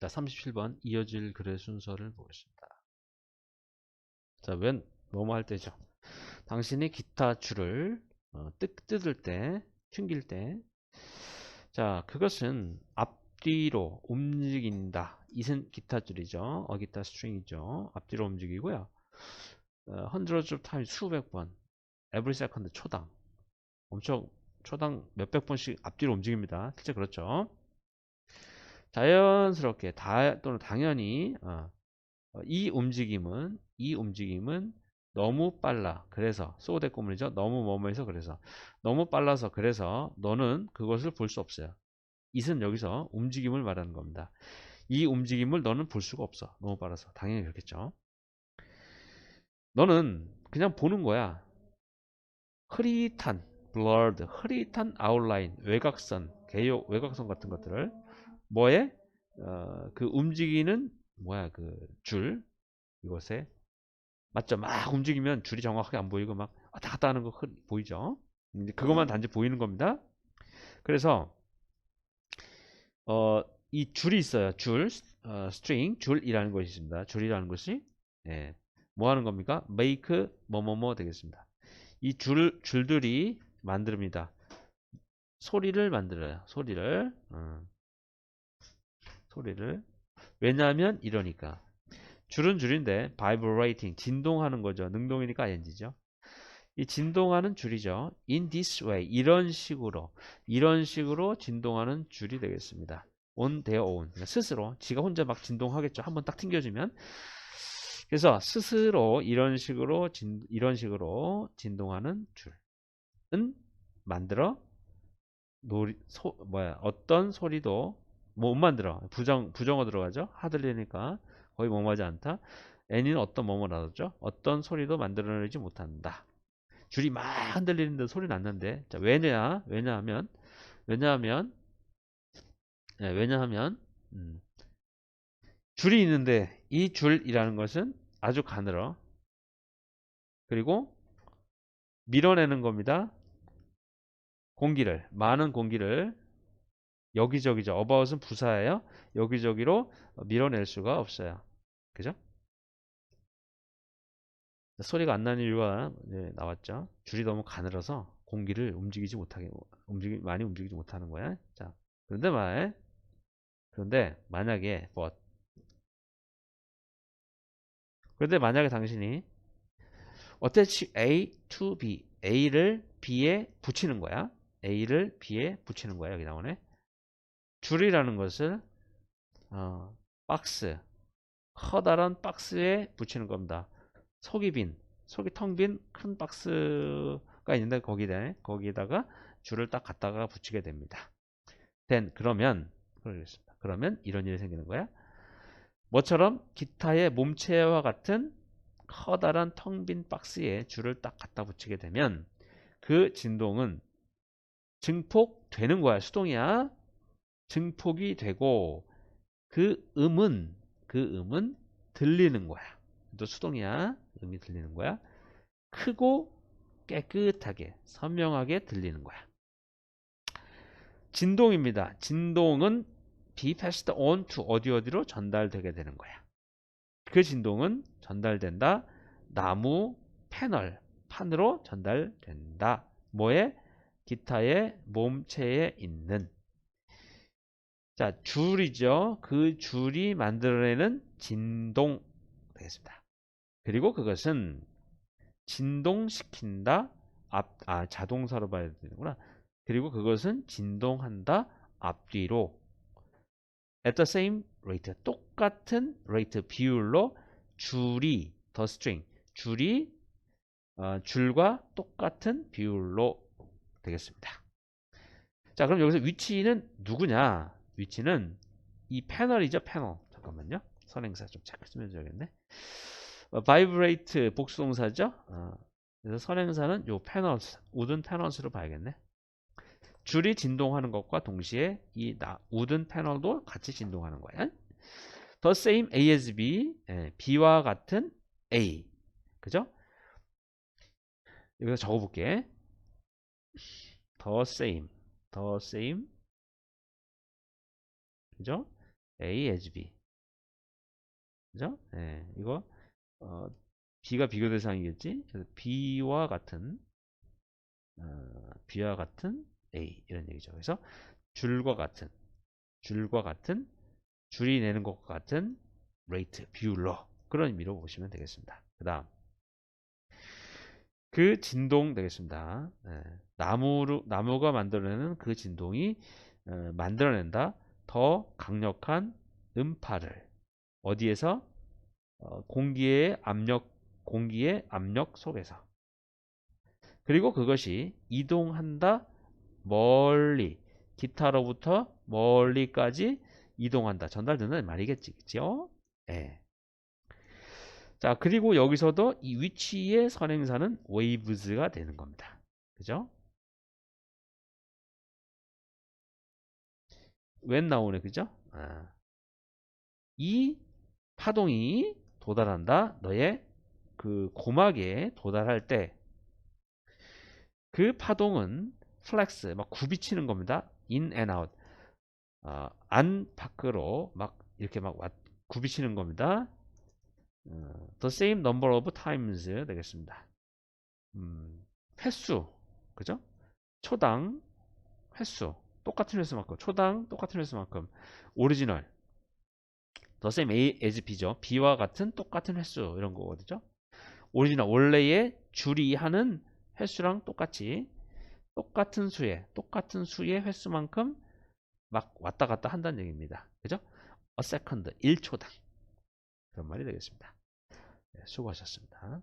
자, 37번 이어질 글의 순서를 보겠습니다. 자, 웬 뭐뭐 할 때죠. 당신이 기타 줄을 어, 뜯, 뜯을 때, 튕길 때, 자, 그것은 앞뒤로 움직인다. 이는 기타 줄이죠. 어 기타 스트링이죠. 앞뒤로 움직이고요. 어, hundreds of times 수백 번, every second 초당. 엄청 초당 몇백 번씩 앞뒤로 움직입니다. 실제 그렇죠. 자연스럽게 다 또는 당연히 어, 어, 이 움직임은 이 움직임은 너무 빨라. 그래서 소대 꼬물이죠. 너무 뭐뭐해서 그래서 너무 빨라서 그래서 너는 그것을 볼 수 없어요. 이은 여기서 움직임을 말하는 겁니다. 이 움직임을 너는 볼 수가 없어. 너무 빨라서. 당연히 그렇겠죠. 너는 그냥 보는 거야. 흐릿한 blurred, 흐릿한 아웃라인, 외곽선, 개요 외곽선 같은 것들을 뭐에 어, 그 움직이는 뭐야 그 줄 이것에 맞죠? 막 움직이면 줄이 정확하게 안 보이고 막 왔다 갔다 하는 거 보이죠? 이제 그것만 단지 보이는 겁니다. 그래서 어, 이 줄이 있어요. 줄, 어, string, 줄이라는 것이 있습니다. 줄이라는 것이 예, 뭐 하는 겁니까? make 뭐뭐뭐 되겠습니다. 이 줄, 줄들이 만듭니다. 소리를 만들어요. 소리를. 어. 소리를. 왜냐하면 이러니까. 줄은 줄인데 vibrating 진동하는 거죠. 능동이니까 ing죠. 이 진동하는 줄이죠. in this way 이런 식으로 이런 식으로 진동하는 줄이 되겠습니다. on their own 그러니까 스스로 지가 혼자 막 진동하겠죠. 한번 딱 튕겨주면 그래서 스스로 이런 식으로 진, 이런 식으로 진동하는 줄은 만들어 노리, 소, 뭐야 어떤 소리도 못 만들어 부정 부정어 들어가죠. 하들리니까 거의 뭐뭐하지 않다. 애니는 어떤 뭐뭐라죠? 어떤 소리도 만들어내지 못한다. 줄이 막 흔들리는데 소리는 안 나는데 자, 왜냐? 왜냐하면 왜냐하면 네, 왜냐하면 음, 줄이 있는데 이 줄이라는 것은 아주 가늘어 그리고 밀어내는 겁니다. 공기를 많은 공기를 여기저기죠. 어바웃은 부사예요. 여기저기로 밀어낼 수가 없어요. 그죠? 소리가 안 나는 이유가 나왔죠. 줄이 너무 가늘어서 공기를 움직이지 못하게 움직이 많이 움직이지 못하는 거야. 자, 그런데 말 그런데 만약에 but 그런데 만약에 당신이 attach A to B A를 B에 붙이는 거야. A를 B에 붙이는 거야. 여기 나오네. 줄이라는 것을 어, 박스 커다란 박스에 붙이는 겁니다. 속이 빈, 속이 텅 빈 큰 박스가 있는데 거기다 거기다가 줄을 딱 갖다가 붙이게 됩니다. 된 그러면 그러겠습니다. 그러면 이런 일이 생기는 거야. 뭐처럼 기타의 몸체와 같은 커다란 텅 빈 박스에 줄을 딱 갖다 붙이게 되면 그 진동은 증폭되는 거야. 수동이야. 증폭이 되고 그 음은 그 음은 들리는 거야. 또 수동이야. 음이 들리는 거야. 크고 깨끗하게 선명하게 들리는 거야. 진동입니다. 진동은 be passed on to 어디 어디로 전달되게 되는 거야. 그 진동은 전달된다. 나무 패널 판으로 전달된다. 뭐에? 기타의 몸체에 있는 자, 줄이죠. 그 줄이 만들어내는 진동 되겠습니다. 그리고 그것은 진동시킨다. 앞, 아, 자동사로 봐야 되는구나. 그리고 그것은 진동한다. 앞뒤로. at the same rate. 똑같은 rate 비율로 줄이, the string. 줄이, 어, 줄과 똑같은 비율로 되겠습니다. 자, 그럼 여기서 위치는 누구냐? 위치는 이 패널이죠 패널. 잠깐만요. 선행사 좀 체크해 줘야겠네. 어, vibrate 복수동사죠? 어, 그래서 선행사는 요 패널 우든 패널스로 봐야겠네. 줄이 진동하는 것과 동시에 이 나, 우든 패널도 같이 진동하는 거야. the same A as B 예, B와 같은 A. 그죠? 여기서 적어볼게. the same the same 그죠? A as B. 그죠? 예, 이거 어, B가 비교 대상이겠지? 그래서 B와 같은 어, B와 같은 A 이런 얘기죠. 그래서 줄과 같은 줄과 같은 줄이 내는 것과 같은 rate 비율로 그런 의미로 보시면 되겠습니다. 그 다음 그 진동 되겠습니다. 예, 나무로, 나무가 만들어내는 그 진동이 어, 만들어낸다 더 강력한 음파를 어디에서 어, 공기의 압력 공기의 압력 속에서 그리고 그것이 이동한다 멀리 기타로부터 멀리까지 이동한다 전달되는 말이겠지 그죠? 예. 자 그리고 여기서도 이 위치의 선행사는 waves가 되는 겁니다 그죠? 웬 나오네 그죠? 아. 이 파동이 도달한다. 너의 그 고막에 도달할 때. 그 파동은 플렉스 막 굽이치는 겁니다. in and out. 어, 안 밖으로 막 이렇게 막 왔, 굽이치는 겁니다. 어, the same number of times 되겠습니다. 음, 횟수. 그죠? 초당 횟수 똑같은 횟수만큼 초당 똑같은 횟수만큼 오리지널 the same A as B죠 B와 같은 똑같은 횟수 이런 거거든요 오리지널 원래의 줄이 하는 횟수랑 똑같이 똑같은 수의 똑같은 수의 횟수만큼 막 왔다 갔다 한다는 얘기입니다. 그죠? a second 1초당 그런 말이 되겠습니다. 네, 수고하셨습니다.